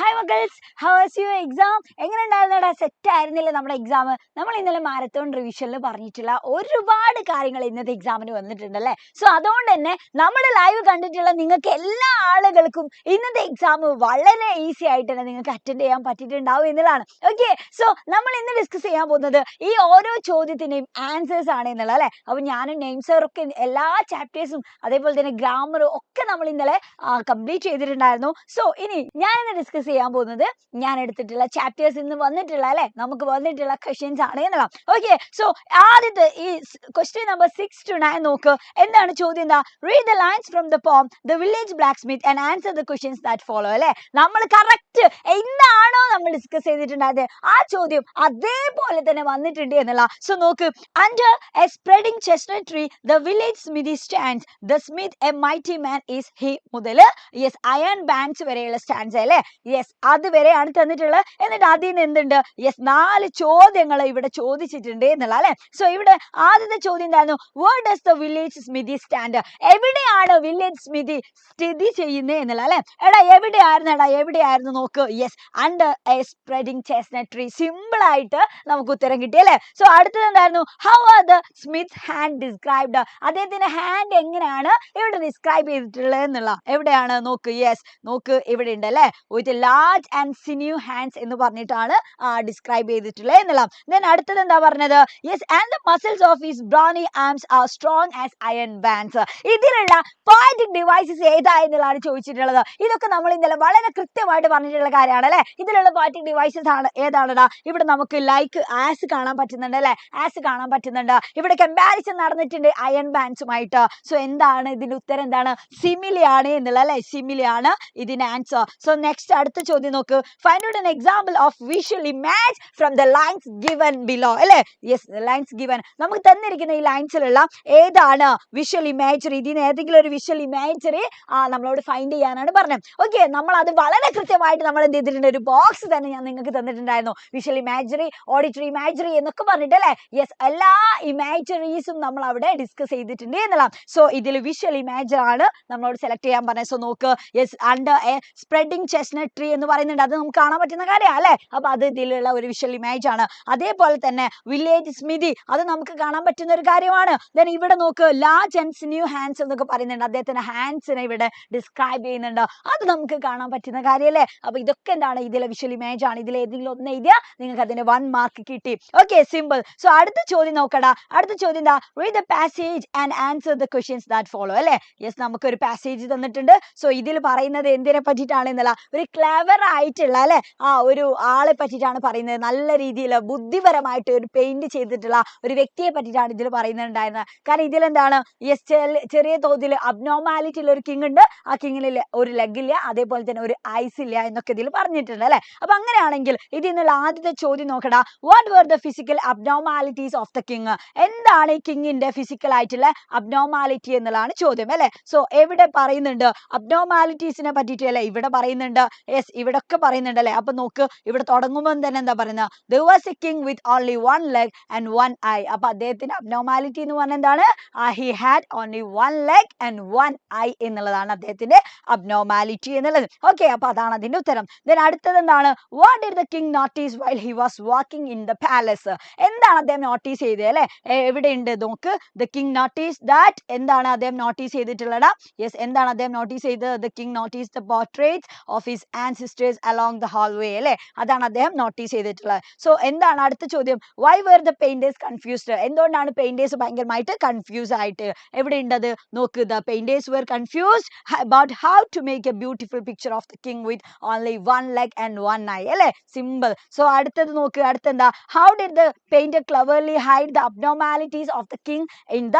Hi മക്കൾസ് how was you exam എങ്ങനെ ഉണ്ടായിരുന്നടാ? സെറ്റ് ആയിരുന്നില്ല നമ്മുടെ എക്സാം നമ്മൾ ഇന്നലെ മാരത്തോൺ റിവിഷനിൽ പറഞ്ഞിട്ടുള്ള ഒരുപാട് കാര്യങ്ങൾ ഇന്നത്തെ എക്സാമിന് വന്നിട്ടുണ്ടല്ലേ? സോ അതുകൊണ്ട് തന്നെ നമ്മുടെ ലൈവ് കണ്ടിട്ടുള്ള നിങ്ങൾക്ക് എല്ലാ ആളുകൾക്കും ഇന്നത്തെ എക്സാം വളരെ ഈസി ആയിട്ട് തന്നെ നിങ്ങൾക്ക് അറ്റൻഡ് ചെയ്യാൻ പറ്റിയിട്ടുണ്ടാവും എന്നുള്ളതാണ്. ഓക്കെ സോ നമ്മൾ ഇന്ന് ഡിസ്കസ് ചെയ്യാൻ പോകുന്നത് ഈ ഓരോ ചോദ്യത്തിന്റെയും ആൻസേഴ്സ് ആണ് എന്നുള്ളത് അല്ലേ? അപ്പോൾ ഞാനും നെയിംസറൊക്കെ എല്ലാ ചാപ്റ്റേഴ്സും അതേപോലെ തന്നെ ഗ്രാമറും ഒക്കെ നമ്മൾ ഇന്നലെ കംപ്ലീറ്റ് ചെയ്തിട്ടുണ്ടായിരുന്നു. സോ ഇനി ഞാൻ ഡിസ്കസ് ചെയ്യാൻ പോകുന്നത് ഞാൻ എടുത്തിട്ടുള്ള ചാപ്റ്റേഴ്സ് ഇന്ന് വന്നിട്ടുള്ള അല്ലെ? നമുക്ക് വന്നിട്ടുള്ള ക്വസ്റ്റ്യൻസ് ആണ് എന്നുള്ള ഓക്കെ സോ ആദ്യത്തെ ഈ question number six two nine നോക്ക്. എന്താണ് ചോദ്യം എന്താ? Read the lines from the poem the village blacksmith and answer the questions that follow അല്ലെ? നമ്മൾ കറക്റ്റ് എന്താണോ നമ്മൾ ഡിസ്കസ് ചെയ്തിട്ടുണ്ടായത് ആ ചോദ്യം അതേപോലെ തന്നെ വന്നിട്ടുണ്ട് എന്നുള്ള. സോ നോക്ക് under a spreading chestnut tree the village smithy stands the smith a mighty man is he മുതൽ യെസ് അയൺ ബാൻഡ്സ് വരെയുള്ള സ്റ്റാൻഡ്സ് അല്ലേ? യെസ് അത് വരെയാണ് തന്നിട്ടുള്ളത്. എന്നിട്ട് അതിൽ നിന്ന് എന്തുണ്ട്? യെസ് നാല് ചോദ്യങ്ങൾ ഇവിടെ ചോദിച്ചിട്ടുണ്ട് എന്നുള്ള അല്ലെ? സോ ഇവിടെ ആദ്യത്തെ ചോദ്യം എന്തായിരുന്നു? Where does the village smithy stand എവിടെയാണ് വില്ലേജ് സ്മിതി സ്ഥിതി ചെയ്യുന്നത് എന്നുള്ള അല്ലെ? എടാ എവിടെയായിരുന്നു എടാ എവിടെയായിരുന്നു നോക്ക്? Yes under a spreading chestnut tree simple ആയിട്ട് നമുക്ക് ഉത്തരം കിട്ടി അല്ലേ? സോ അടുത്തത് എന്തായിരുന്നു? How are the smith hand described അദ്ദേഹത്തിന്റെ ഹാൻഡ് എങ്ങനെയാണ് ഇവിടെ ഡിസ്ക്രൈബ് ചെയ്തിട്ടുള്ളത് എന്നുള്ള? എവിടെയാണ്? നോക്ക് യെസ് നോക്ക് ഇവിടെ ഉണ്ട് അല്ലേ? With large and sinewy hands എന്ന് പറഞ്ഞിട്ടാണ് ഡിസ്ക്രൈബ് ചെയ്തിട്ടുള്ളത് എന്നുള്ളത്. ദെൻ അടുത്തത് എന്താ പറഞ്ഞത്? Yes and the muscles of his brawny arms are strong as iron bands ഇതിലുള്ള പോയിന്റിംഗ് ഡിവൈസസ് ഏതാ എന്നുള്ളതാണ് ചോദിച്ചിട്ടുള്ളത്. ഇതൊക്കെ നമ്മൾ ഇന്നലെ വളരെ കൃത്യമായിട്ട് പറഞ്ഞിട്ടുള്ള കാര്യമാണ് അല്ലെ? ഇതിലുള്ള പോയിന്റിംഗ് ഡിവൈസസ് ആണ് ഏതാണെടാ? ഇവിടെ നമുക്ക് ലൈക്ക് ആസ് കാണാൻ പറ്റുന്നുണ്ട് അല്ലെ? ആസ് കാണാൻ പറ്റുന്നുണ്ട്. ഇവിടെ കമ്പാരിസൺ നടന്നിട്ടുണ്ട് അയൺ ബാൻസുമായിട്ട് സോ എന്താണ്? ഇതിന്റെ ഉത്തരം എന്താണ്? സിമിലി ആണ് എന്നുള്ള അല്ലെ? സിമിലി ആണ് ഇതിന്റെ ആൻസർ സോ നെക്സ്റ്റ് ചോദ്യം നോക്ക്. Find out example of visual image from the lines given below അല്ലെ? യെസ് ലൈൻസ് ഗിവൻ നമുക്ക് തന്നിരിക്കുന്ന ഈ ലൈൻസിലുള്ള ഏതാണ് വിഷ്വൽ ഇമേജറി ഇതിന് ഏതെങ്കിലും ഒരു വിഷ്വൽ ഇമേജറി നമ്മളോട് ഫൈൻഡ് ചെയ്യാനാണ് പറഞ്ഞത്. ഓക്കെ നമ്മൾ അത് വളരെ കൃത്യമായിട്ട് നമ്മൾ എന്ത് ചെയ്തിട്ടുണ്ട്? ഒരു ബോക്സ് തന്നെ ഞാൻ നിങ്ങൾക്ക് തന്നിട്ടുണ്ടായിരുന്നു. വിഷ്വൽ ഇമേജറി ഓഡിറ്ററി ഇമേജറി എന്നൊക്കെ പറഞ്ഞിട്ട് അല്ലേ? യെസ് എല്ലാ ഇമേജറീസും നമ്മൾ അവിടെ ഡിസ്കസ് ചെയ്തിട്ടുണ്ട് എന്നുള്ള സോ ഇതിൽ വിഷ്വൽ ഇമാജർ ആണ് നമ്മളോട് സെലക്ട് ചെയ്യാൻ പറഞ്ഞത്. സോ നോക്ക്. Yes under a spreading chestnut tree എന്ന് പറയുന്നുണ്ട്. അത് നമുക്ക് കാണാൻ പറ്റുന്ന കാര്യമാണ് അല്ലേ? അപ്പൊ അത് ഇതിലുള്ള ഒരു വിഷ്വൽ ഇമേജ് ആണ്. അതേപോലെ തന്നെ വില്ലേജ് സ്മിതി അത് നമുക്ക് കാണാൻ പറ്റുന്ന ഒരു കാര്യമാണ്. ദെൻ ഇവിടെ നോക്ക് ലാർജ് ആൻഡ് ന്യൂ ഹാൻഡ്സ് എന്നൊക്കെ പറയുന്നുണ്ട്. അദ്ദേഹത്തിന്റെ ഹാൻഡ്സിനെ ഇവിടെ ഡിസ്ക്രൈബ് ചെയ്യുന്നുണ്ട്. അത് നമുക്ക് കാണാൻ പറ്റുന്ന കാര്യമല്ലേ അപ്പൊ ഇതൊക്കെ എന്താണ് ഇതിലെ വിഷ്വൽ ഇമേജ് ആണ്. ഇതിൽ ഏതെങ്കിലും ഒന്ന് എഴുതിയാൽ നിങ്ങൾക്ക് അതിന് വൺ മാർക്ക് കിട്ടി. ഓക്കെ സിമ്പിൾ സോ അടുത്ത ചോദ്യം നോക്കടാ. അടുത്ത ചോദ്യം എന്താ? Read the passage and answer the questions that follow അല്ലേ? യെസ് നമുക്ക് ഒരു പാസേജ് തന്നിട്ടുണ്ട്. സോ ഇതിൽ പറയുന്നത് എന്തിനെ പറ്റിയിട്ടാണ് എന്നുള്ള ഒരു ക്ലെവർ ആയിട്ടുള്ള അല്ലെ? ആ ഒരു ആളെ പറ്റിയിട്ടാണ് പറയുന്നത്. നല്ല രീതിയിൽ ബുദ്ധിപരമായിട്ട് ഒരു പെയിന്റ് ചെയ്തിട്ടുള്ള ഒരു വ്യക്തിയെ പറ്റിയിട്ടാണ് ഇതിൽ പറയുന്നുണ്ടായിരുന്നത്. കാരണം ഇതിലെന്താണ്? യെസ് ചെറിയ തോതിൽ അബ്നോമാലിറ്റി ഉള്ള ഒരു കിങ് ഉണ്ട്. ആ കിങ്ങിൽ ഒരു ലെഗ് ഇല്ല അതേപോലെ തന്നെ ഒരു ഐസ് ഇല്ല എന്നൊക്കെ ഇതിൽ പറഞ്ഞിട്ടുണ്ട് അല്ലേ? അപ്പൊ അങ്ങനെയാണെങ്കിൽ ഇതിൽ നിന്നുള്ള ആദ്യത്തെ ചോദ്യം നോക്കടാ. What were the physical abnormalities of the king എന്താണ് ഈ കിങ്ങിന്റെ ഫിസിക്കൽ ആയിട്ടുള്ള അബ്നോമാലിറ്റി എന്നുള്ളതാണ് ചോദ്യം അല്ലേ? സോ എവിടെ പറയുന്നുണ്ട്? അബ്നോമാലിറ്റീസിനെ പറ്റിയിട്ട് അല്ലെ? ഇവിടെ പറയുന്നുണ്ട് യെസ് ഇവിടെ ഒക്കെ പറയുന്നുണ്ട് അല്ലെ അപ്പൊ നോക്ക് ഇവിടെ തുടങ്ങുമ്പോൾ തന്നെ എന്താ പറയുന്നത് the was a king with only one leg and one eye അപ്പൊ അദ്ദേഹത്തിന്റെ അബ്നോമാലിറ്റി എന്ന് പറഞ്ഞാൽ എന്താണ്? He had only one leg and one eye എന്നുള്ളതാണ് അദ്ദേഹത്തിന്റെ അബ്നോമാലിറ്റി എന്നുള്ളത്. ഓക്കെ അപ്പൊ അതാണ് അതിന്റെ ഉത്തരം. ദെൻ അടുത്തത് എന്താണ്? What did the king notice while he was walking in the palace എന്താണ് അദ്ദേഹം നോട്ടീസ് ചെയ്തത് അല്ലെ? എവിടെയുണ്ട്? നോക്ക് ദ കിങ് നോട്ടീസ് ദാറ്റ് എന്താണ് അദ്ദേഹം നോട്ടീസ് ചെയ്തിട്ടുള്ളത് യെസ് എന്താണ് അദ്ദേഹം നോട്ടീസ് ചെയ്തത്? The king notice the portrait of his ancestors along the hallway അല്ലെ? അതാണ് അദ്ദേഹം നോട്ടീസ് ചെയ്തിട്ടുള്ളത്. സോ എന്താണ് അടുത്ത ചോദ്യം? Why were the painters confused എന്തുകൊണ്ടാണ് പെയിന്റേഴ്സ് ഭയങ്കരമായിട്ട് കൺഫ്യൂസ് ആയിട്ട്? എവിടെ ഉണ്ടത് നോക്ക് the painters were confused about how to make a beautiful picture of the king with only one leg and one eye അല്ലെ? സിമ്പിൾ സോ അടുത്തത് നോക്ക് അടുത്തെന്താ? How did the painter cleverly hide the abnormalities of the king in the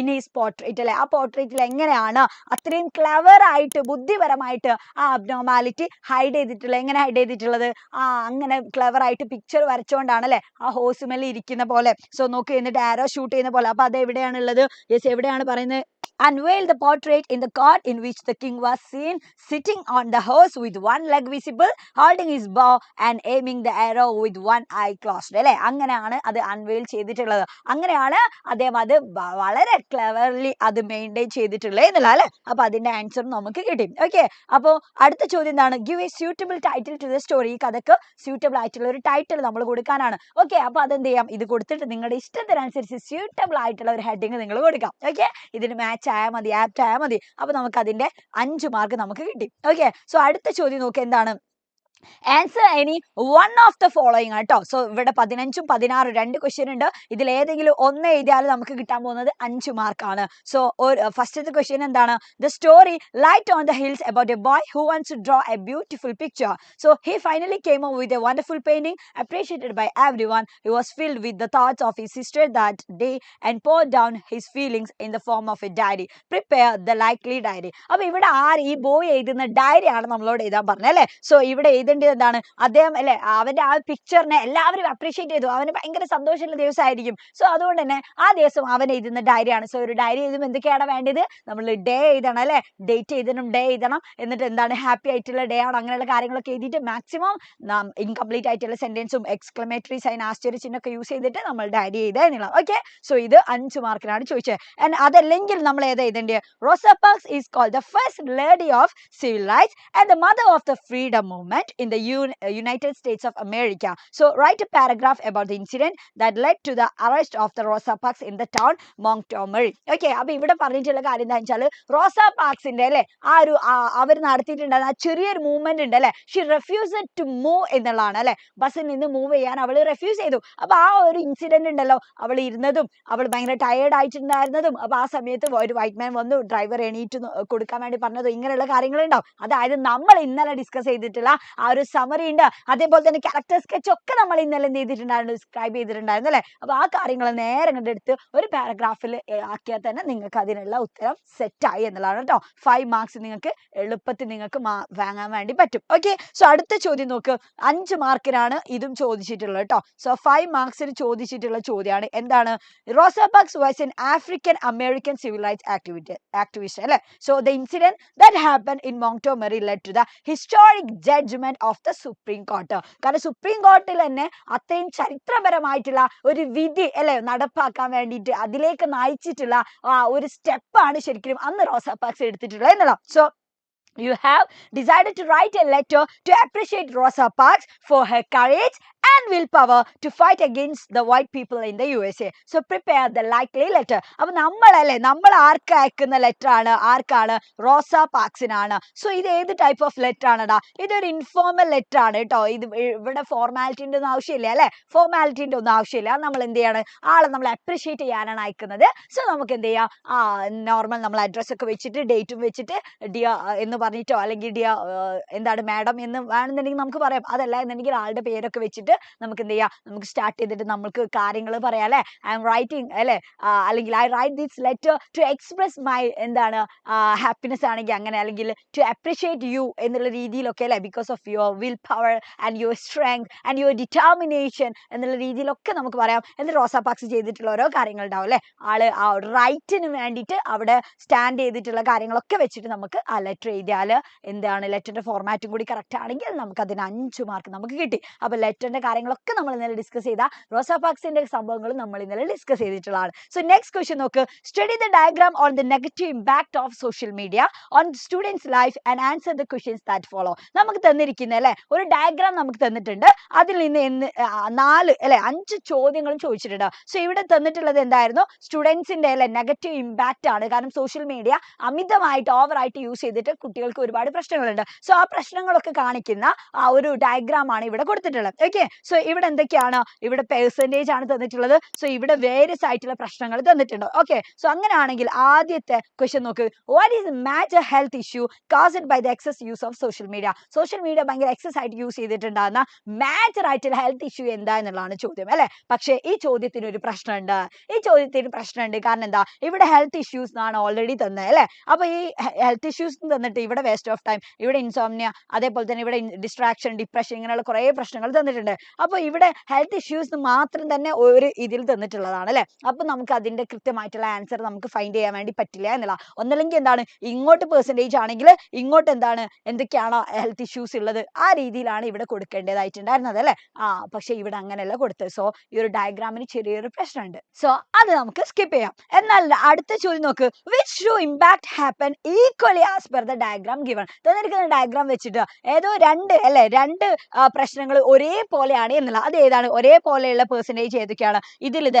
in is portrait അല്ലെ? ആ പോർട്രേറ്റിൽ എങ്ങനെയാണ്? അത്രയും clever ആയിട്ട് ബുദ്ധിപരമായിട്ട് ആ abnormality hide ചെയ്തിട്ടുള്ളത് എങ്ങനെ ഹൈഡ് ചെയ്തിട്ടുള്ളത്? ആ അങ്ങനെ ക്ലവർ ആയിട്ട് പിക്ചർ വരച്ചുകൊണ്ടാണ് അല്ലേ ആ ഹോസുമേൽ ഇരിക്കുന്ന പോലെ. സോ നോക്ക് എന്നിട്ട് ആരോ ഷൂട്ട് ചെയ്യുന്ന പോലെ. അപ്പൊ അത് എവിടെയാണ് ഉള്ളത് യെസ് എവിടെയാണ് പറയുന്നത്? Unveiled the portrait in the court in which the king was seen sitting on the horse with one leg visible, holding his bow and aiming the arrow with one eye closed. അല്ലേ? അങ്ങനെയാണ് അത് unveil ചെയ്തിട്ടുള്ളത്. അങ്ങനെയാണ് അദ്ദേഹം അത് വളരെ cleverly അത് maintain ചെയ്തിട്ടുള്ളത് എന്നുള്ള അല്ലേ? അപ്പോൾ അതിന്റെ ആൻസർ നമുക്ക് കിട്ടി. ഓക്കെ അപ്പോൾ അടുത്ത ചോദ്യം എന്താണ്? Give a suitable title to the story ഈ കഥക്ക് സ്യൂട്ടബിൾ ആയിട്ടുള്ള ഒരു ടൈറ്റിൽ നമ്മൾ കൊടുക്കാനാണ്. ഓക്കെ അപ്പൊ അതെന്ത് ചെയ്യാം? ഇത് കൊടുത്തിട്ട് നിങ്ങളുടെ ഇഷ്ടത്തിനനുസരിച്ച് സ്യൂട്ടബിൾ ആയിട്ടുള്ള ഒരു ഹെഡിങ് നിങ്ങൾ കൊടുക്കാം. ഓക്കെ ഇതിന് മാച്ച് ആയാൽ മതി ആപ്റ്റ് ആയാൽ മതി. അപ്പൊ നമുക്ക് അതിന്റെ അഞ്ച് മാർക്ക് നമുക്ക് കിട്ടി. ഓക്കെ സോ അടുത്ത ചോദ്യം നോക്ക്. എന്താണ്? Answer any one of the following കേട്ടോ സോ ഇവിടെ പതിനഞ്ചും പതിനാറും രണ്ട് ക്വസ്റ്റ്യൻ ഉണ്ട്. ഇതിൽ ഏതെങ്കിലും ഒന്ന് എഴുതിയാൽ നമുക്ക് കിട്ടാൻ പോകുന്നത് അഞ്ച് മാർക്കാണ് സോ ഒരു ഫസ്റ്റത്തെ ക്വസ്റ്റ്യൻ എന്താണ്? The story light on the hills about a boy who wants to draw a beautiful picture so he finally came off with a wonderful wonderful appreciated by by one he was filled with the thoughts of his sister that day and poured down his feelings in the form of a diary prepare the likely diary അപ്പൊ ഇവിടെ ആര്? ഈ boy എഴുതുന്ന diary ആണ് നമ്മളോട് എഴുതാൻ പറഞ്ഞത് അല്ലേ? സോ ഇവിടെ എഴുതേണ്ടത് എന്താണ് അദ്ദേഹം അല്ലെ അവന്റെ ആ പിക്ചറിനെ എല്ലാവരും അപ്രീഷിയേറ്റ് ചെയ്തു. അവന് ഭയങ്കര സന്തോഷമുള്ള ദിവസമായിരിക്കും. സോ അതുകൊണ്ട് തന്നെ ആ ദിവസം അവൻ എഴുതുന്ന ഡയറിയാണ് സോ ഒരു ഡയറി എഴുതുമ്പോൾ എന്തൊക്കെയാണ് വേണ്ടത്? നമ്മൾ ഡേ എഴുതണം അല്ലെ? ഡേറ്റ് എഴുതണം ഡേ എഴുതണം. എന്നിട്ട് എന്താണ്? ഹാപ്പി ആയിട്ടുള്ള ഡേ ആണ്. അങ്ങനെയുള്ള കാര്യങ്ങളൊക്കെ എഴുതിയിട്ട് മാക്സിമം നാം ഇൻകംപ്ലീറ്റ് ആയിട്ടുള്ള സെന്റൻസും എക്സ്ക്ലമേറ്ററി സൈൻ ആശ്ചര്യ ചിഹ്നമൊക്കെ യൂസ് ചെയ്തിട്ട് നമ്മൾ ഡയറി എഴുതുക എന്നുള്ളത് ഓക്കെ സോ ഇത് അഞ്ച് മാർക്കിനാണ് ചോദിച്ചത്. ആൻഡ് അതല്ലെങ്കിൽ നമ്മൾ ഏതാ എഴുതേണ്ടത്? Rosa is called the first lady of civil rights and the mother of the freedom movement in the United States of America. So write a paragraph about the incident that led to the arrest of the Rosa Parks in the town Montgomery. Okay, അപ്പോൾ ഇവിടെ പറഞ്ഞിട്ടുള്ള കാര്യം എന്താ വെച്ചാൽ റോസ പാക്സിന്റെ അല്ലേ ആ ഒരു അവർ നടത്തിയിട്ടുണ്ടായിരുന്ന ആ ചെറിയൊരു മൂവ്മെന്റ് ഉണ്ട് അല്ലേ ഷി റെഫ്യൂസ് ടു മൂവ് എന്നുള്ളതാണ് അല്ലേ ബസ്സിൽ നിന്ന് മൂവ് ചെയ്യാൻ അവൾ റെഫ്യൂസ് ചെയ്തു അപ്പൊ ആ ഒരു ഇൻസിഡന്റ് ഉണ്ടല്ലോ അവൾ ഇരുന്നതും അവൾ ഭയങ്കര ടയേർഡ് ആയിട്ടുണ്ടായിരുന്നതും അപ്പൊ ആ സമയത്ത് ഒരു വൈറ്റ് മാൻ വന്നു ഡ്രൈവർ എണീറ്റ് കൊടുക്കാൻ വേണ്ടി പറഞ്ഞതും ഇങ്ങനെയുള്ള കാര്യങ്ങളുണ്ടാവും അതായത് നമ്മൾ ഇന്നലെ ഡിസ്കസ് ചെയ്തിട്ടുള്ള ആ ഒരു സമറി ഉണ്ട്. അതേപോലെ തന്നെ ക്യാരക്ടർ സ്കെച്ച് ഒക്കെ നമ്മൾ ഇന്നലെ എന്ത് ചെയ്തിട്ടുണ്ടായിരുന്നു? ഡിസ്ക്രൈബ് ചെയ്തിട്ടുണ്ടായിരുന്നു അല്ലേ? അപ്പൊ ആ കാര്യങ്ങൾ നേരെ കണ്ടെടുത്ത് ഒരു പാരഗ്രാഫിൽ ആക്കിയാൽ തന്നെ നിങ്ങൾക്ക് അതിനുള്ള ഉത്തരം സെറ്റായി എന്നുള്ളതാണ് കേട്ടോ. ഫൈവ് മാർക്സ് നിങ്ങൾക്ക് എളുപ്പത്തിൽ നിങ്ങൾക്ക് വാങ്ങാൻ വേണ്ടി പറ്റും. ഓക്കെ സോ അടുത്ത ചോദ്യം നോക്ക്. അഞ്ച് മാർക്കിനാണ് ഇതും ചോദിച്ചിട്ടുള്ളത് കേട്ടോ. സോ ഫൈവ് മാർക്സിന് ചോദിച്ചിട്ടുള്ള ചോദ്യമാണ്. എന്താണ്? Rosa Parks was an African American civil rights activity activist അല്ലെ? So the incident that happen in Montgomery led to the historic judgement of the supreme court കാരണം സുപ്രീം കോർട്ടിൽ തന്നെ അത്രയും ചരിത്രപരമായിട്ടുള്ള ഒരു വിധി അല്ലെ നടപ്പാക്കാൻ വേണ്ടിയിട്ട് അതിലേക്ക് നയിച്ചിട്ടുള്ള ആ ഒരു സ്റ്റെപ്പാണ് ശരിക്കും അന്ന് റോസാപാക്സ് എടുത്തിട്ടുള്ളത് എന്നുള്ളത്. So You have decided to write a letter to appreciate Rosa Parks for her courage and willpower to fight against the white people in the USA. So prepare the likely letter. അപ്പൊ നമ്മളല്ലേ നമ്മൾ ആർക്ക് അയക്കുന്ന letter ആണ്? ആർക്കാണ്? റോസ പാക്സിനാണ്. So ഇത് ഏത് type of letter ആണെടാ? ഇതൊരു informal letter ആണ് കേട്ടോ. ഇത് ഇവിടെ ഫോർമാലിറ്റിന്റെ ഒന്നും ആവശ്യമില്ല അല്ലെ? ഫോർമാലിറ്റിന്റെ ഒന്നും ആവശ്യമില്ല. നമ്മൾ എന്ത് ചെയ്യാണ്? ആളെ നമ്മൾ അപ്രിഷിയേറ്റ് ചെയ്യാനാണ് അയക്കുന്നത്. സോ നമുക്ക് എന്ത് ചെയ്യാം? ആ നോർമൽ നമ്മൾ അഡ്രസ് ഒക്കെ വെച്ചിട്ട് ഡേറ്റും വെച്ചിട്ട് ഡിയ എന്ന് പറഞ്ഞിട്ടോ? അല്ലെങ്കിൽ ഡിയ എന്താണ് മാഡം എന്ന് വേണമെന്നുണ്ടെങ്കിൽ നമുക്ക് പറയാം. അതല്ല എന്നുണ്ടെങ്കിൽ ആളുടെ പേരൊക്കെ വെച്ചിട്ട് നമുക്ക് എന്ത് ചെയ്യാം? നമുക്ക് സ്റ്റാർട്ട് ചെയ്തിട്ട് നമുക്ക് കാര്യങ്ങൾ പറയാം അല്ലെ? ഐ എം റൈറ്റിംഗ് അല്ലേ? അല്ലെങ്കിൽ I write this letter to express my എന്താണ് ഹാപ്പിനെസ് ആണെങ്കിൽ അങ്ങനെ അല്ലെങ്കിൽ ടു അപ്രിഷിയേറ്റ് യു എന്നുള്ള രീതിയിലൊക്കെ അല്ലേ? Because of your will power and your strength and your determination എന്നുള്ള രീതിയിലൊക്കെ നമുക്ക് പറയാം. എന്നിട്ട് റോസാപാക്സ് ചെയ്തിട്ടുള്ള ഓരോ കാര്യങ്ങൾ ഉണ്ടാവും അല്ലേ? ആൾ ആ റൈറ്റിന് വേണ്ടിയിട്ട് അവിടെ സ്റ്റാൻഡ് ചെയ്തിട്ടുള്ള കാര്യങ്ങളൊക്കെ വെച്ചിട്ട് നമുക്ക് ആ ലെറ്റർ എഴുതിയാൽ എന്താണ് ലെറ്ററിന്റെ ഫോർമാറ്റും കൂടി കറക്റ്റ് ആണെങ്കിൽ നമുക്ക് അതിന് അഞ്ച് മാർക്ക് നമുക്ക് കിട്ടി. അപ്പൊ ലെറ്ററിന്റെ കാര്യങ്ങളൊക്കെ നമ്മൾ ഇന്നലെ ഡിസ്കസ് ചെയ്ത റോസാപാക്സിന്റെ സംഭവങ്ങളും നമ്മൾ ഇന്നലെ ഡിസ്കസ് ചെയ്തിട്ടുള്ളതാണ്. സോ നെക്സ്റ്റ് ക്വസ്റ്റ്യൻ നോക്ക്. Study the diagram on the negative impact of social media on students life and answer the questions that follow നമുക്ക് തന്നിരിക്കുന്ന അല്ലെ ഒരു ഡയഗ്രാം നമുക്ക് തന്നിട്ടുണ്ട്. അതിൽ നിന്ന് എന്ന് നാല് അല്ലെ അഞ്ച് ചോദ്യങ്ങളും ചോദിച്ചിട്ടുണ്ട്. സോ ഇവിടെ തന്നിട്ടുള്ളത് എന്തായിരുന്നു? സ്റ്റുഡൻസിന്റെ അല്ലെ നെഗറ്റീവ് ഇമ്പാക്റ്റ് ആണ്. കാരണം സോഷ്യൽ മീഡിയ അമിതമായിട്ട് ഓവറായിട്ട് യൂസ് ചെയ്തിട്ട് കുട്ടികൾക്ക് ഒരുപാട് പ്രശ്നങ്ങളുണ്ട്. സോ ആ പ്രശ്നങ്ങളൊക്കെ കാണിക്കുന്ന ആ ഒരു ഡയഗ്രാം ആണ് ഇവിടെ കൊടുത്തിട്ടുള്ളത്. ഓക്കെ സോ ഇവിടെ എന്തൊക്കെയാണ്? ഇവിടെ പെർസെന്റേജ് ആണ് തന്നിട്ടുള്ളത്. സോ ഇവിടെ വേരിയസ് ആയിട്ടുള്ള പ്രശ്നങ്ങൾ തന്നിട്ടുണ്ട്. ഓക്കെ സോ അങ്ങനെയാണെങ്കിൽ ആദ്യത്തെ ക്വസ്റ്റ്യൻ നോക്ക്. What is major health issue caused by the excess use of social media social media ഭയങ്കര എക്സസ് ആയിട്ട് യൂസ് ചെയ്തിട്ടുണ്ടാകുന്ന മാജർ ആയിട്ടുള്ള ഹെൽത്ത് ഇഷ്യൂ എന്താ എന്നുള്ളതാണ് ചോദ്യം അല്ലെ? പക്ഷേ ഈ ചോദ്യത്തിന് ഒരു പ്രശ്നമുണ്ട്. ഈ ചോദ്യത്തിന് പ്രശ്നമുണ്ട്. കാരണം എന്താ? ഇവിടെ ഹെൽത്ത് ഇഷ്യൂസ് എന്നാണ് ഓൾറെഡി തന്നത് അല്ലെ? അപ്പൊ ഈ ഹെൽത്ത് ഇഷ്യൂസ് തന്നിട്ട് ഇവിടെ വേസ്റ്റ് ഓഫ് ടൈം ഇവിടെ ഇൻസോമിയ അതേപോലെ തന്നെ ഇവിടെ ഡിസ്ട്രാക്ഷൻ ഡിപ്രഷൻ ഇങ്ങനെയുള്ള കുറേ പ്രശ്നങ്ങൾ തന്നിട്ടുണ്ട്. അപ്പോൾ ഇവിടെ ഹെൽത്ത് ഇഷ്യൂസ് മാത്രം തന്നെ ഒരു ഇതിൽ തന്നിട്ടുള്ളതാണ് അല്ലേ? അപ്പോൾ നമുക്ക് അതിന്റെ കൃത്യമായിട്ടുള്ള ആൻസർ നമുക്ക് ഫൈൻഡ് ചെയ്യാൻ വേണ്ടി പറ്റില്ല എന്നുള്ള ഒന്നല്ലെങ്കിൽ എന്താണ്? ഇങ്ങോട്ട് പെർസെന്റേജ് ആണെങ്കിൽ ഇങ്ങോട്ട് എന്താണ്? എന്തൊക്കെയാണോ ഹെൽത്ത് ഇഷ്യൂസ് ഉള്ളത് ആ രീതിയിലാണ് ഇവിടെ കൊടുക്കേണ്ടതായിട്ടുണ്ടായിരുന്നത് അല്ലേ? ആ പക്ഷേ ഇവിടെ അങ്ങനെയല്ല കൊടുത്തത്. സോ ഈ ഒരു ഡയഗ്രാമിന് ചെറിയൊരു പ്രശ്നമുണ്ട്. സോ അത് നമുക്ക് സ്കിപ്പ് ചെയ്യാം. എന്നാൽ അടുത്ത ചോദ്യം നോക്ക്. Which two impact happen equally as per the diagram given തന്നിരിക്കുന്ന ഡയഗ്രാം വെച്ചിട്ട് ഏതോ രണ്ട് അല്ലെ? രണ്ട് പ്രശ്നങ്ങൾ ഒരേപോലെയാണ് എന്നുള്ള അത് ഏതാണ്? ഒരേപോലെയുള്ള പെർസെന്റേജ് ഏതൊക്കെയാണ്? ഇതിൽ ഇത്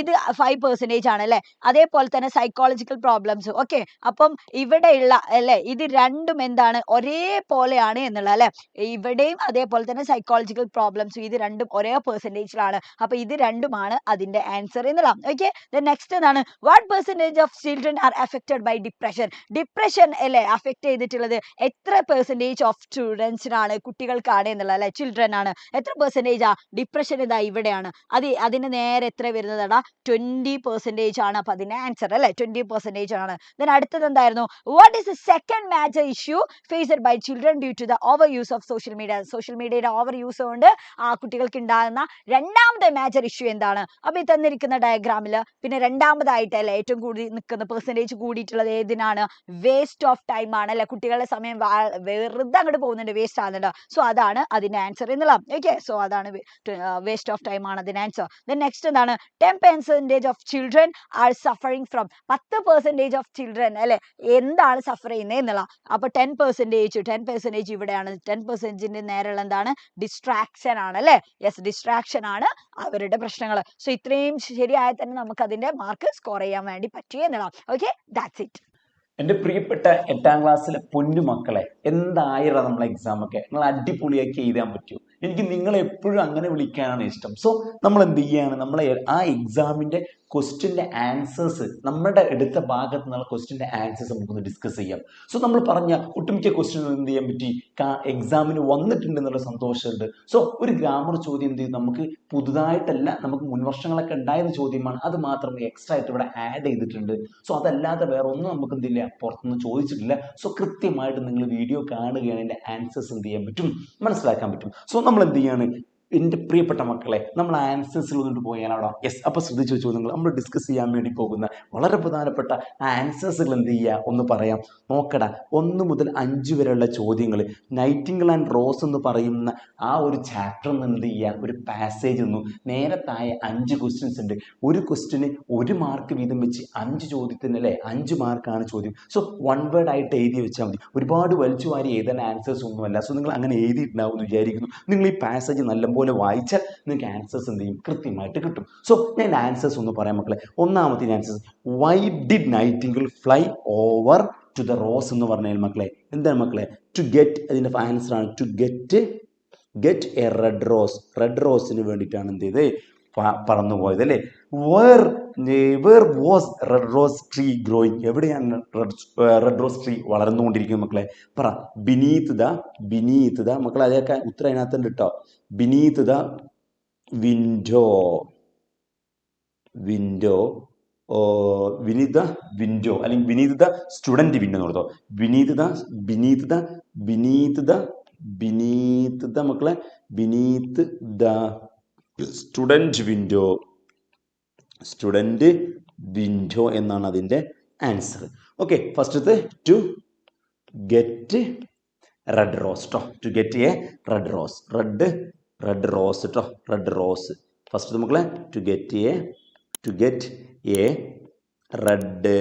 ഇത് ഫൈവ് പെർസെന്റേജ് ആണ് അല്ലേ? അതേപോലെ തന്നെ സൈക്കോളജിക്കൽ പ്രോബ്ലംസ് ഓക്കെ അപ്പം ഇവിടെയുള്ള അല്ലേ? ഇത് രണ്ടും എന്താണ്? ഒരേപോലെയാണ് എന്നുള്ള അല്ലേ? ഇവിടെയും അതേപോലെ തന്നെ സൈക്കോളജിക്കൽ പ്രോബ്ലംസും ഇത് രണ്ടും ഒരേ പെർസെന്റേജിലാണ് അപ്പൊ ഇത് രണ്ടുമാണ് അതിന്റെ ആൻസർ എന്നുള്ള ഓക്കെ നെക്സ്റ്റ് എന്താണ്? What percentage of children are affected by depression depression അല്ലേ? അഫക്റ്റ് ചെയ്തിട്ടുള്ളത് എത്ര പെർസെന്റേജ് ഓഫ് സ്റ്റുഡൻസിനാണ് കുട്ടികൾക്കാണ് എന്നുള്ള അല്ലേ? ചിൽഡ്രൻ ആണ്. എത്ര പെർസെന്റേജ് ഡിപ്രഷൻ ഇതാ ഇവിടെയാണ്. അത് അതിന് നേരെ എത്ര വരുന്നതാടാ? ട്വന്റി പെർസെന്റേജ് ആണ്. അപ്പൊ അതിന്റെ ആൻസർ അല്ലേ? ട്വന്റി പെർസെന്റേജ് ആണ്. ദെൻ അടുത്തത് എന്തായിരുന്നു? What is the second major issue faced by children due to the overuse of social media social മീഡിയയുടെ ഓവർ യൂസ് കൊണ്ട് ആ കുട്ടികൾക്ക് ഉണ്ടാകുന്ന രണ്ടാമത്തെ മേജർ ഇഷ്യൂ എന്താണ്? അപ്പൊ ഈ തന്നിരിക്കുന്ന ഡയഗ്രാമിൽ പിന്നെ രണ്ടാമതായിട്ട് ഏറ്റവും കൂടി നിൽക്കുന്ന പെർസെന്റേജ് കൂടിയിട്ടുള്ളത് ഏതിനാണ്? വേസ്റ്റ് ഓഫ് ടൈം ആണ് അല്ലെ? കുട്ടികളുടെ സമയം വെറുതെ അങ്ങോട്ട് പോകുന്നുണ്ട് വേസ്റ്റ് ആകുന്നുണ്ട് സോ അതാണ് അതിന്റെ ആൻസർ എന്നുള്ളത് ഓക്കെ സോ അതാണ് വേസ്റ്റ് ഓഫ് ടൈം ആണ് അതിന്റെ ആൻസർ ദെൻ നെക്സ്റ്റ് എന്താണ്? Ten percentage of children are suffering from പത്ത് പെർസെന്റേജ് ഓഫ് ചിൽഡ്രൻ അല്ലെ? എന്താണ് സഫർ ചെയ്യുന്നത് എന്നുള്ള. അപ്പൊ ടെൻ പെർസെന്റേജ് ടെൻ പെർസെന്റേജ് ഇവിടെയാണ്. ടെൻ പെർസെന്റേജിന്റെ നേരെയുള്ള എന്താണ്? ഡിസ്ട്രാക്ഷൻ ആണ് അല്ലെ? യെസ് ഡിസ്ട്രാക്ഷൻ ആണ് അവരുടെ പ്രശ്നങ്ങൾ. സോ ഇത്രയും ശരിയായാൽ തന്നെ നമുക്ക് അതിന്റെ മാർക്ക് സ്കോർ ചെയ്യാൻ വേണ്ടി പറ്റി എന്നുള്ള. ഓക്കെ ദാറ്റ്സ് ഇറ്റ് എന്റെ പ്രിയപ്പെട്ട എട്ടാം ക്ലാസ്സിലെ പൊന്നു മക്കളെ എന്തായിരം നമ്മളെ എക്സാം ഒക്കെ? നിങ്ങൾ അടിപൊളിയാക്കി എഴുതാൻ പറ്റൂ എനിക്ക് നിങ്ങളെ എപ്പോഴും അങ്ങനെ വിളിക്കാനാണ് ഇഷ്ടം. സോ നമ്മൾ എന്ത് ചെയ്യാണ്? നമ്മളെ ആ എക്സാമിന്റെ ക്വസ്റ്റിന്റെ ആൻസേഴ്സ് നമ്മുടെ എടുത്ത ഭാഗത്ത് നിന്നുള്ള ക്വസ്റ്റിന്റെ ആൻസേഴ്സ് നമുക്കൊന്ന് ഡിസ്കസ് ചെയ്യാം. സോ നമ്മൾ പറഞ്ഞ ഒട്ടുമിക്ക ക്വസ്റ്റ്യൻ എന്ത് ചെയ്യാൻ പറ്റി? എക്സാമിന് വന്നിട്ടുണ്ട് എന്നുള്ള സന്തോഷമുണ്ട്. സോ ഒരു ഗ്രാമർ ചോദ്യം എന്ത് ചെയ്യും നമുക്ക് പുതുതായിട്ടല്ല നമുക്ക് മുൻവർഷങ്ങളൊക്കെ ഉണ്ടായിരുന്ന ചോദ്യമാണ്. അത് മാത്രം എക്സ്ട്രാ ആയിട്ട് ഇവിടെ ആഡ് ചെയ്തിട്ടുണ്ട്. സോ അതല്ലാതെ വേറെ ഒന്നും നമുക്ക് എന്തില്ല പുറത്തുനിന്ന് ചോദിച്ചിട്ടില്ല. സോ കൃത്യമായിട്ട് നിങ്ങൾ വീഡിയോ കാണുകയാണ് എന്റെ ആൻസേഴ്സ് എന്ത് ചെയ്യാൻ പറ്റും? മനസ്സിലാക്കാൻ പറ്റും. സോ നമ്മൾ എന്ത് ചെയ്യാണ്? എന്റെ പ്രിയപ്പെട്ട മക്കളെ നമ്മൾ ആൻസേഴ്സിൽ വന്നിട്ട് പോയാലോ യെസ് അപ്പോൾ ശ്രദ്ധിച്ചു വെച്ചു നിങ്ങൾ. നമ്മൾ ഡിസ്കസ് ചെയ്യാൻ വേണ്ടി പോകുന്ന വളരെ പ്രധാനപ്പെട്ട ആൻസേഴ്സുകൾ എന്ത് ചെയ്യുക? ഒന്ന് പറയാം. നോക്കട ഒന്ന് മുതൽ അഞ്ച് വരെയുള്ള ചോദ്യങ്ങൾ. നൈറ്റിംഗിൾ ആൻഡ് റോസ് എന്ന് പറയുന്ന ആ ഒരു ചാപ്റ്ററിൽ നിന്ന് എന്ത് ചെയ്യുക? ഒരു പാസേജ് ഒന്നും നേരത്തായ അഞ്ച് ക്വസ്റ്റ്യൻസ് ഉണ്ട്. ഒരു ക്വസ്റ്റ്യന് ഒരു മാർക്ക് വീതം വെച്ച് അഞ്ച് ചോദ്യത്തിന് അല്ലേ? അഞ്ച് മാർക്കാണ് ചോദ്യം. സോ വൺ വേർഡ് ആയിട്ട് എഴുതി വെച്ചാൽ മതി. ഒരുപാട് വലിച്ചു വാരി എഴുതാൻ ആൻസേഴ്സ് ഒന്നുമല്ല. സോ നിങ്ങൾ അങ്ങനെ എഴുതിയിട്ടുണ്ടാവും എന്ന് വിചാരിക്കുന്നു. നിങ്ങൾ ഈ പാസേജ് നല്ലപോലെ വായിച്ചാൽ നിങ്ങൾക്ക് ആൻസേഴ്സ് എന്ത് ചെയ്യും? കൃത്യമായിട്ട് കിട്ടും. സോ ഞാൻ ആൻസേഴ്സ് ഒന്ന് പറയാം മക്കളെ. ഒന്നാമത്തെ answers why did nightingale fly over to the rose എന്ന് പറഞ്ഞാൽ മക്കളെ എന്താണ് മക്കളെ? ടു ഗെറ്റ് അതിന്റെ ആൻസർ ആണ് to get get a red rose red റോസിന് വേണ്ടിയിട്ടാണ് എന്ത് ചെയ്ത് പറന്നു പോയത് അല്ലേ? Where where was red rose tree growing എവിടെയാണ് റെഡ് റെഡ് റോസ് ട്രീ വളർന്നുകൊണ്ടിരിക്കുന്നത് മക്കളെ? പറ. ബിനീത്ത് ദ ബിനീത്ത് ദ മക്കളെ അതൊക്കെ ഉത്തരം അതിനകത്തുണ്ട് കേട്ടോ beneath the window window beneath window അല്ലെങ്കിൽ വിനീത് ദ സ്റ്റുഡന്റ് വിൻഡോ എന്ന് കൊടുത്തോ. Beneath the beneath the beneath the beneath the മക്കളെ. Beneath the student window student window എന്നാണ് അതിന്റെ ആൻസർ ഓക്കെ ഫസ്റ്റത്തെ ടു ഗെറ്റ് റെഡ് റോസ് കേട്ടോ to get a red rose red red rose കേട്ടോ red rose first മക്കളെ to get a to get a red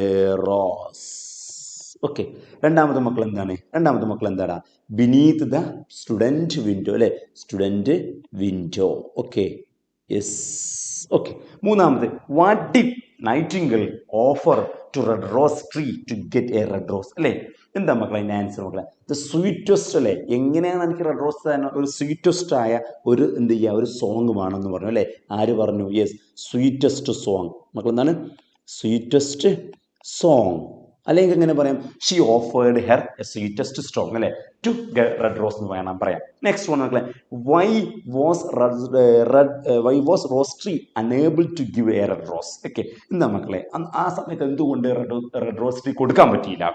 rose okay രണ്ടാമത്തെ മക്കൾ എന്താണ്? രണ്ടാമത്തെ മക്കൾ എന്താടാ? ബിനീത്ത് ദ സ്റ്റുഡന്റ് വിൻഡോ അല്ലേ? Student window okay yes okay മൂന്നാമത് what did nightingale offer to red rose tree to get a red rose അല്ലേ? എന്താ മക്കളെ അതിന്റെ ആൻസർ മക്കളെ ദ സ്വീറ്റസ്റ്റ് അല്ലേ? എങ്ങനെയാണ് എനിക്ക് റെഡ് റോസ് തന്നെ ഒരു സ്വീറ്റസ്റ്റ് ആയ ഒരു എന്ത് ചെയ്യുക? ഒരു സോങ് വേണമെന്ന് പറഞ്ഞു അല്ലേ? ആര് പറഞ്ഞു? യെസ് സ്വീറ്റസ്റ്റ് സോങ് മക്കൾ എന്താണ് സ്വീറ്റസ്റ്റ് സോങ് അല്ലെങ്കിൽ എങ്ങനെ പറയാം? She offered her sweetest strong അല്ലേ? ടു റെഡ് റോസ് എന്ന് വേണം പറയാം. നെക്സ്റ്റ് വൺ മക്കളെ why was red why was rose tree unable to give a red rose okay എന്താ മക്കളെ ആ സമയത്ത് എന്തുകൊണ്ട് റെഡ് റെഡ് റോസ് ട്രീ കൊടുക്കാൻ പറ്റിയില്ല?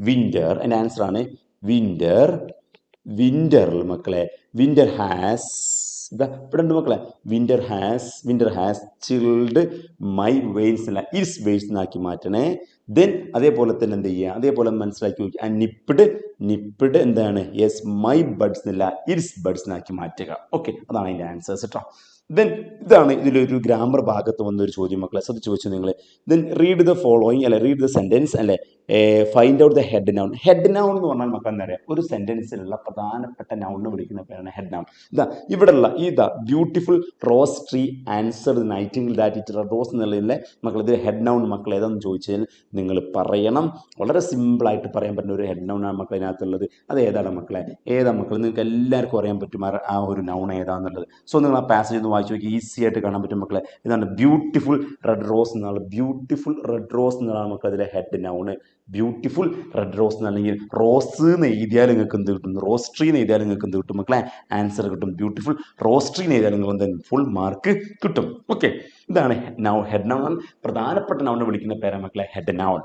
വിന്റർ എന്റെ ആൻസർ ആണ് വിന്റർ വിന്ററിൽ മക്കളെ വിന്റർ ഹാസ് ഇതാ ഇവിടെ ഉണ്ട് മക്കളെ? Winter has winter has chilled my veins അല്ല ഇറ്റ്സ് വെയിൻസ് എന്നാക്കി മാറ്റണേ. ദെൻ അതേപോലെ തന്നെ എന്ത് ചെയ്യുക? അതേപോലെ മനസ്സിലാക്കി നോക്കി. ആ നിപ്പിഡ് നിപ്പിഡ് എന്താണ്? യെസ് മൈ ബഡ്സ് എന്നല്ല ഇറ്റ്സ് ബഡ്സ് എന്നാക്കി മാറ്റുക. ഓക്കെ അതാണ് അതിന്റെ ആൻസേഴ്സ് കേട്ടോ ദെൻ ഇതാണ് ഇതിലൊരു ഗ്രാമർ ഭാഗത്ത് വന്ന ഒരു ചോദ്യം മക്കളെ. ശ്രദ്ധിച്ച് വെച്ചു നിങ്ങൾ ദെൻ റീഡ് ദ ഫോളോയിങ് അല്ലെ? റീഡ് ദ സെന്റൻസ് അല്ലെ? Find out the head noun head noun എന്ന് പറഞ്ഞാൽ നമുക്ക് എന്താ പറയുക? ഒരു സെന്റൻസിലുള്ള പ്രധാനപ്പെട്ട നൗണിനെ വിളിക്കുന്ന പേരാണ് ഹെഡ് നൗൺ ഇതാ ഇവിടെയുള്ള ഈ the beautiful rose tree answer nightingale that it rose എന്നുള്ളതിലെ മക്കൾ ഇതിൽ ഹെഡ് നൗൺ മക്കൾ ഏതാണെന്ന് ചോദിച്ചാൽ നിങ്ങൾ പറയണം. വളരെ സിമ്പിളായിട്ട് പറയാൻ പറ്റുന്ന ഒരു ഹെഡ് നൗൺ ആണ് മക്കൾ ഇതിനകത്തുള്ളത്. അത് ഏതാണ് മക്കളെ? ഏതാ മക്കൾ നിങ്ങൾക്ക് എല്ലാവർക്കും അറിയാൻ പറ്റും ആ ഒരു നൗൺ ഏതാണെന്നുള്ളത് സോ നിങ്ങൾ ആ പാസേജ് ഒന്ന് വായിച്ചു നോക്കി ഈസി ആയിട്ട് കാണാൻ പറ്റും മക്കളെ. ഇതാണ് ബ്യൂട്ടിഫുൾ റെഡ് റോസ് എന്നാണ് ബ്യൂട്ടിഫുൾ റെഡ് റോസ് എന്നാണ് മക്കൾ അതിലെ head noun beautiful red rose എന്നല്ലെങ്കിൽ rose എന്ന് എഴുതിയാൽ നിങ്ങൾക്ക് എന്ത് കിട്ടും? റോസ് ട്രീ എന്ന് എഴുതിയാൽ നിങ്ങൾക്ക് എന്ത് കിട്ടും മക്കളെ? ആൻസർ കിട്ടും. ബ്യൂട്ടിഫുൾ റോസ് ട്രീ എന്ന് എഴുതിയാൽ നിങ്ങൾ എന്ത് ഫുൾ മാർക്ക് കിട്ടും. ഓക്കെ ഇതാണ് നൗ ഹെഡ് നൗൺ പ്രധാനപ്പെട്ട നൗണിനെ വിളിക്കുന്ന പേരാണ് മക്കളെ head noun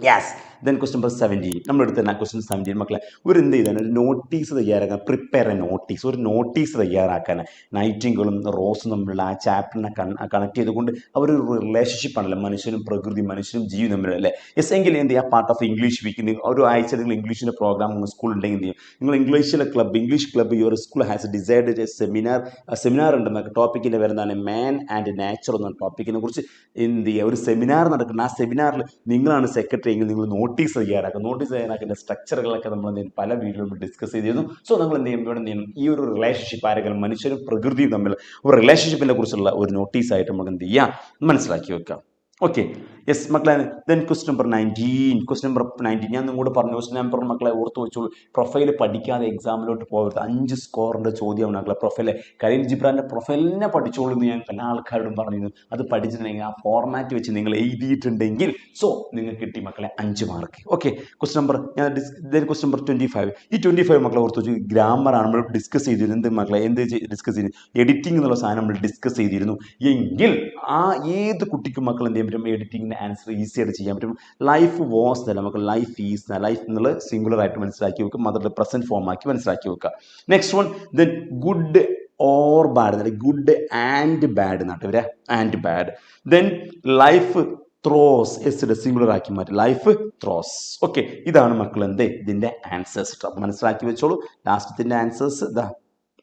yes then question number seventeen നമ്മൾ നമ്മളെടുത്ത ക്വസ്റ്റ്യൻ സെവന്റീൻ മക്കളെ ഒരു എന്ത് ചെയ്താൽ ഒരു നോട്ടീസ് തയ്യാറാക്കാൻ പ്രിപ്പയർ എ നോട്ടീസ് ഒരു നോട്ടീസ് തയ്യാറാക്കാൻ. നൈറ്റിങ്കളും റോസും തമ്മിലുള്ള ആ ചാപ്റ്ററിനെ കണക്ട് ചെയ്തുകൊണ്ട് അവരൊരു റിലേഷൻഷിപ്പ് ആണല്ലോ. മനുഷ്യനും പ്രകൃതി മനുഷ്യനും ജീവി തമ്മിലുള്ള അല്ലേ? എസ് എങ്കിൽ എന്ത് ചെയ്യുക? പാർട്ട് ഓഫ് ഇംഗ്ലീഷ് വീക്ക് ഒരു ആഴ്ച നിങ്ങൾ ഇംഗ്ലീഷിന്റെ പ്രോഗ്രാം നിങ്ങൾ സ്കൂൾ ഉണ്ടെങ്കിൽ എന്ത് ചെയ്യും? നിങ്ങൾ ഇംഗ്ലീഷിലെ club English club your school has decide a seminar seminar ഉണ്ട് ടോപ്പിക്കിന്റെ വരുന്നതാണ് മാൻ ആൻഡ് നാച്ചർ എന്ന ടോപ്പിക്കിനെ കുറിച്ച് എന്ത് ചെയ്യുക? ഒരു സെമിനാർ നടക്കുന്നുണ്ട് ആ സെമിനാറിൽ നിങ്ങളാണ് സെക്രട്ടറി എങ്കിൽ നിങ്ങൾ നോട്ടീസ് തയ്യാറാക്കുക. നോട്ടീസ് തയ്യാറാക്കുന്ന സ്ട്രക്ചറുകളൊക്കെ നമ്മൾ എന്ത് പല വീഡിയോയിലും ഡിസ്കസ് ചെയ്തിരുന്നു സോ നമ്മൾ എന്ത് ചെയ്യുമ്പോൾ എന്ത് ചെയ്യണം? ഈ ഒരു റിലേഷൻഷിപ്പ് ആരെങ്കിലും മനുഷ്യരും പ്രകൃതിയും തമ്മിൽ ഒരു റിലേഷൻഷിപ്പിനെ കുറിച്ചുള്ള ഒരു നോട്ടീസ് ആയിട്ട് നമുക്ക് എന്ത് ചെയ്യാം? മനസ്സിലാക്കി വെക്കാം. ഓക്കെ യെസ് മക്കളെ then quest number nineteen quest number nineteen ഞാൻ നിങ്ങളോട് പറഞ്ഞു ക്വസ്റ്റ് നമ്പർ മക്കളെ ഓർത്ത് വെച്ചോളൂ പ്രൊഫൈൽ പഠിക്കാതെ എക്സാമിലോട്ട് പോകരുത്. അഞ്ച് സ്കോറിന്റെ ചോദ്യമാണ് മക്കളെ പ്രൊഫൈൽ കരീം ജിബ്രാന്റെ പ്രൊഫൈലിനെ പഠിച്ചോളൂ എന്ന് ഞാൻ പല ആൾക്കാരോടും പറഞ്ഞിരുന്നു. അത് പഠിച്ചിട്ടുണ്ടെങ്കിൽ ആ ഫോർമാറ്റ് വെച്ച് നിങ്ങൾ എഴുതിയിട്ടുണ്ടെങ്കിൽ സോ നിങ്ങൾക്ക് കിട്ടി മക്കളെ അഞ്ച് മാർക്ക് ഓക്കെ ക്വസ്റ്റ് നമ്പർ ഞാൻ this quest number twenty five ഈ ട്വന്റി ഫൈവ് മക്കളെ ഓർത്ത് വെച്ചു ഗ്രാമറാണ് നമ്മൾ ഡിസ്കസ് ചെയ്തിരുന്നു എന്ത് മക്കളെ എന്ത് ഡിസ്കസ് ചെയ്തിരുന്നു? എഡിറ്റിംഗ് എന്നുള്ള സാധനം നമ്മൾ ഡിസ്കസ് ചെയ്തിരുന്നു. എങ്കിൽ ആ ഏത് കുട്ടിക്കും മക്കൾ എന്ത് ചെയ്യാൻ പറ്റും? എഡിറ്റിംഗിന്റെ ആൻസർ ഈസി ആയിട്ട് ചെയ്യാൻ പറ്റും. ലൈഫ് വാസ് എന്നല്ല നമുക്ക് ലൈഫ് ഈസ് ലൈഫ് എന്നുള്ള സിംഗുലർ ആയിട്ട് മനസ്സിലാക്കി വെക്കുക മദറിന്റെ പ്രസന്റ് ഫോം ആക്കി മനസ്സിലാക്കി വെക്കുക. Next one then good or bad എന്നല്ല ഗുഡ് ആൻഡ് ബാഡ് എന്നാട്ട് ഇവരെ and bad then life throws S singular ആക്കി മാറ്റി ലൈഫ് ത്രോസ് ഓക്കെ ഇതാണ് മക്കൾ എന്ത് ഇതിന്റെ ആൻസേഴ്സ് മനസ്സിലാക്കി വെച്ചോളൂ. ലാസ്റ്റത്തിന്റെ ആൻസേഴ്സ് ഇതാ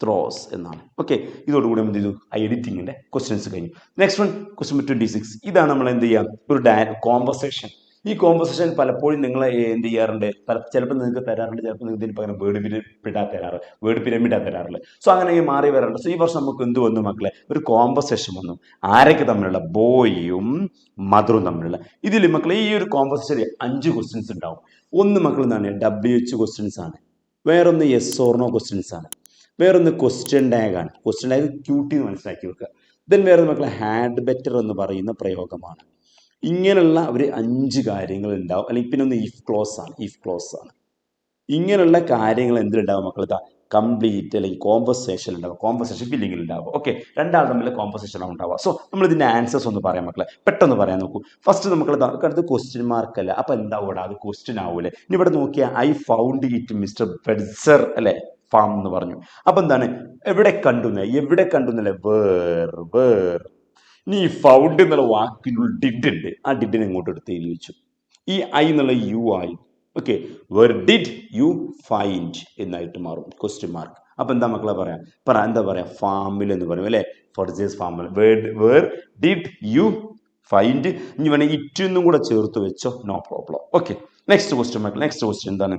ത്രോസ് എന്നാണ്. ഓക്കെ ഇതോടുകൂടി എന്ത് ചെയ്തു ആ എഡിറ്റിങ്ങിന്റെ ക്വസ്റ്റ്യൻസ് കഴിഞ്ഞു. Next one question twenty six ഇതാണ് നമ്മൾ എന്ത് ചെയ്യുക ഒരു ഡാ കോമ്പസേഷൻ ഈ കോമ്പസേഷൻ പലപ്പോഴും നിങ്ങൾ എന്ത് ചെയ്യാറുണ്ട്? പല ചിലപ്പോൾ നിങ്ങൾക്ക് തരാറുണ്ട് ചിലപ്പോൾ നിങ്ങൾ ഇതിന് പകരം വേർഡ് പിരമിഡാ തരാറ് വേർഡ് പിരമിഡാ തരാറുള്ളത് സോ അങ്ങനെ ഈ മാറി വരാറുണ്ട് സോ ഈ വർഷം നമുക്ക് എന്ത് വന്നു മക്കളെ? ഒരു കോമ്പസേഷൻ വന്നു. ആരൊക്കെ തമ്മിലുള്ള? ബോയും മദറും തമ്മിലുള്ള. ഇതിൽ മക്കളെ ഈ ഒരു കോമ്പസേഷൻ അഞ്ച് ക്വസ്റ്റ്യൻസ് ഉണ്ടാവും. ഒന്ന് മക്കൾ എന്താണ് ഡബ്ല്യു എച്ച് ക്വസ്റ്റ്യൻസ് ആണ്. വേറൊന്ന് യെസ് ഓർണോ ക്വസ്റ്റ്യൻസ് ആണ്. വേറൊന്ന് ക്വസ്റ്റ്യൻ ടാഗ് ആണ്. ക്വസ്റ്റ്യൻ ടാഗ് ക്യൂട്ടി എന്ന് മനസ്സിലാക്കി വെക്കുക. ദെൻ വേറെ മക്കളെ ഹാഡ് ബെറ്റർ എന്ന് പറയുന്ന പ്രയോഗമാണ്. ഇങ്ങനെയുള്ള ഒരു അഞ്ച് കാര്യങ്ങൾ ഉണ്ടാവും. അല്ലെങ്കിൽ പിന്നെ ഒന്ന് ഇഫ് ക്ലോസ് ആണ്. ഇഫ് ക്ലോസ് ആണ്. ഇങ്ങനെയുള്ള കാര്യങ്ങൾ എന്തിലുണ്ടാവും മക്കൾ ഇതാ കംപ്ലീറ്റ് അല്ലെങ്കിൽ കോമ്പസേഷൻ ഉണ്ടാവും. കോമ്പസേഷൻ ഫില്ലിംഗിൽ ഉണ്ടാവും. ഓക്കെ രണ്ടാൾ തമ്മിൽ കോമ്പസേഷൻ ഉണ്ടാവുക. സോ നമ്മൾ ഇതിന്റെ ആൻസേഴ്സ് ഒന്ന് പറയാം മക്കളെ. പെട്ടെന്ന് പറയാൻ നോക്കൂ. ഫസ്റ്റ് നമ്മൾ അടുത്ത് ക്വസ്റ്റ്യൻ മാർക്ക് അല്ല? അപ്പോൾ എന്താ ഇവിടെ? അത് ക്വസ്റ്റ്യൻ ആവൂലേ? ഇനി ഇവിടെ നോക്കിയാൽ ഐ ഫൗണ്ട് ഇറ്റ് മിസ്റ്റർ ബെഡ്സർ അല്ലെ? ഫാം എന്ന് പറഞ്ഞു. അപ്പൊ എന്താണ്? എവിടെ കണ്ടു എവിടെ കണ്ടു വേർ ഇനി ഫൗണ്ട് എന്നുള്ള വാക്കിനുള്ള ഡിഡ് ഉണ്ട്. ആ ഡിഡിനെ ഇങ്ങോട്ട് എടുത്ത് എഴുതി വെച്ചു ഈ ഐ എന്നുള്ള യു ആയി. Okay where did you find എന്നായിട്ട് മാറും. ക്വസ്റ്റ്യൻ മാർക്ക് അപ്പൊ എന്താ മക്കളെ പറയാം? പറ എന്താ പറയാ? ഫാമിൽ എന്ന് പറയും അല്ലെ? ഫർജേസ് ഫാമിൽ വേർ ഡിഡ് യു ഫൈൻഡ് ഇനി വേണമെങ്കിൽ ഇറ്റൊന്നും കൂടെ ചേർത്ത് വെച്ചോ. No problem okay next question മക്കൾ നെക്സ്റ്റ് ക്വസ്റ്റ്യൻ എന്താണ്?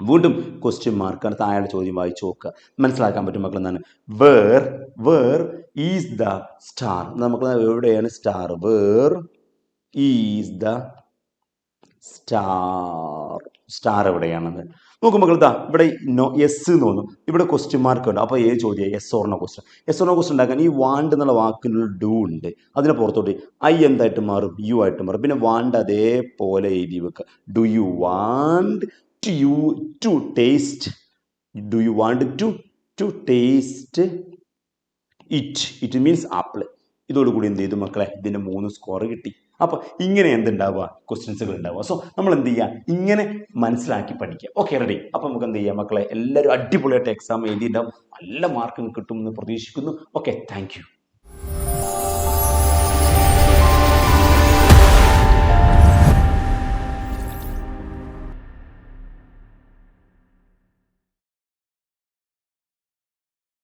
വീണ്ടും ക്വസ്റ്റ്യൻ മാർക്കാണ് താഴെ ചോദ്യം വായിച്ചു നോക്കുക. മനസ്സിലാക്കാൻ പറ്റും മക്കൾ എന്താണ്? Where where is the star നമുക്ക് എവിടെയാണ് star where is the star star എവിടെയാണെന്ന്. നോക്കും മക്കൾ ഇതാ ഇവിടെ നോ എസ് എന്ന് തോന്നും ഇവിടെ ക്വസ്റ്റ്യൻ മാർക്ക് ഉണ്ട്. അപ്പോൾ ഏത് ചോദ്യം yes or no question yes or no question ഉണ്ടാക്കാൻ ഈ വാണ്ട് എന്നുള്ള വാക്കിനുള്ള ഡു ഉണ്ട്. അതിനെ പുറത്തോട്ട് ഐ എന്തായിട്ട് മാറും? യു ആയിട്ട് മാറും. പിന്നെ വാണ്ട് അതേപോലെ എഴുതി വെക്കുക. Do you want to you to taste do you want to to taste it it means apple ഇതോടുകൂടി എന്ത് ചെയ്തു മക്കളെ? ഇതിന്റെ മൂന്ന് സ്കോർ കിട്ടി. അപ്പോൾ ഇങ്ങനെ എന്തുണ്ടാവുക ക്വസ്റ്റ്യൻസുകൾ ഉണ്ടാവുക. സോ നമ്മൾ എന്ത് ചെയ്യുക? ഇങ്ങനെ മനസ്സിലാക്കി പഠിക്കുക. ഓക്കെ റെഡി അപ്പോൾ നമുക്ക് എന്ത് ചെയ്യാം മക്കളെ? എല്ലാവരും അടിപൊളിയായിട്ട് എക്സാം എഴുതിയിട്ടുണ്ടാവും. നല്ല മാർക്കും കിട്ടുമെന്ന് പ്രതീക്ഷിക്കുന്നു. Okay thank